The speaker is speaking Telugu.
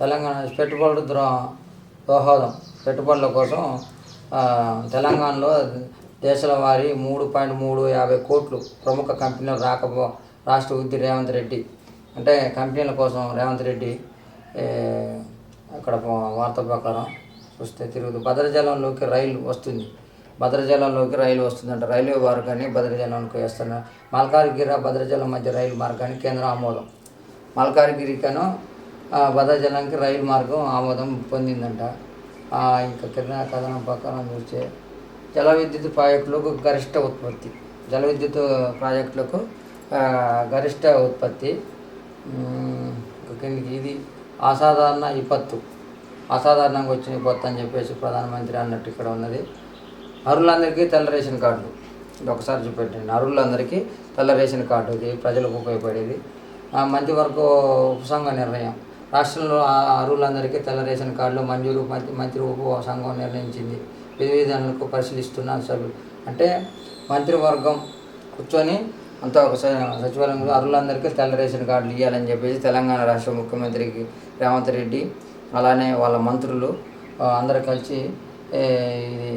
తెలంగాణ పెట్టుబడుల ద్రో దోహదం పెట్టుబడుల కోసం తెలంగాణలో దేశాల వారి మూడు పాయింట్ మూడు యాభై కోట్లు ప్రముఖ కంపెనీలు రాకపో రాష్ట్ర ఉద్ది రేవంత్ రెడ్డి. అంటే కంపెనీల కోసం రేవంత్ రెడ్డి అక్కడ వార్త ప్రకారం చూస్తే తిరుగుతూ భద్రజలంలోకి రైలు వస్తుంది. భద్రజలంలోకి రైలు వస్తుందంట. రైల్వే మార్గాన్ని భద్రాచలంలోకి వేస్తున్నారు. మల్కారిగిరి భద్రజలం మధ్య రైలు మార్గాన్ని కేంద్ర ఆమోదం. మల్కారిగిరికను ఆ, భద్రాచలంకి రైలు మార్గం ఆమోదం పొందిందంట. ఇంకా కిరణా కథనం ప్రకారం చూస్తే జల విద్యుత్ ప్రాజెక్టులకు గరిష్ట ఉత్పత్తి జల విద్యుత్ ప్రాజెక్టులకు గరిష్ట ఉత్పత్తి ఇది అసాధారణ విపత్తు అసాధారణంగా వచ్చిన విపత్తు అని చెప్పేసి ప్రధానమంత్రి అన్నట్టు ఇక్కడ ఉన్నది. అరులందరికీ తెల్ల రేషన్ కార్డు. ఇది ఒకసారి చూపెట్టండి. అరువులందరికీ తెల్ల రేషన్ కార్డు ఇది ప్రజలకు ఉపయోగపడేది. మంచి మంత్రివర్గ ఉపసంఘ నిర్ణయం. రాష్ట్రంలో అర్హులందరికీ అరువులందరికీ తెల్ల రేషన్ కార్డులు మంజూరు మంత్రి మంత్రి ఉప సంఘం నిర్ణయించింది. విధివిధానాలకు పరిశీలిస్తున్న సభ్యులు. అంటే మంత్రివర్గం కూర్చొని అంతా ఒక సచివాలయంలో అరువులందరికీ తెల్ల రేషన్ కార్డులు ఇవ్వాలని చెప్పేసి తెలంగాణ రాష్ట్ర ముఖ్యమంత్రికి రేవంత్ రెడ్డి అలానే వాళ్ళ మంత్రులు అందరు అందరూ కలిసి ఇది